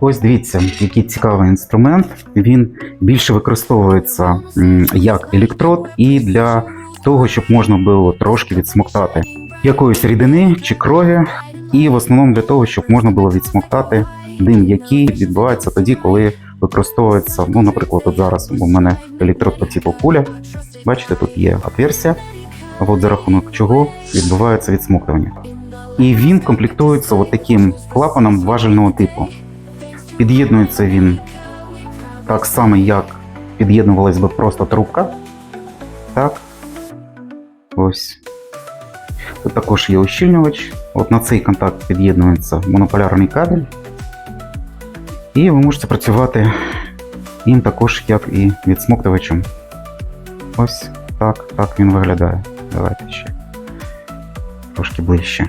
Ось дивіться, який цікавий інструмент. Він більше використовується як електрод і для того, щоб можна було трошки відсмоктати якоїсь рідини чи крові, і в основному для того, щоб можна було відсмоктати дим, який відбувається тоді, коли використовується, ну, наприклад, от зараз у мене електрод по типу куля. Бачите, тут є отверстя, от за рахунок чого відбувається відсмоктування. І він комплектується от таким клапаном важельного типу. Під'єднується він так само, як під'єднувалась би просто трубка. Так. Ось. Тут також є ущільнювач. От на цей контакт під'єднується монополярний кабель. І ви можете працювати їм також, як і відсмоктувачем. Ось так, так він виглядає. Давайте ще трошки ближче.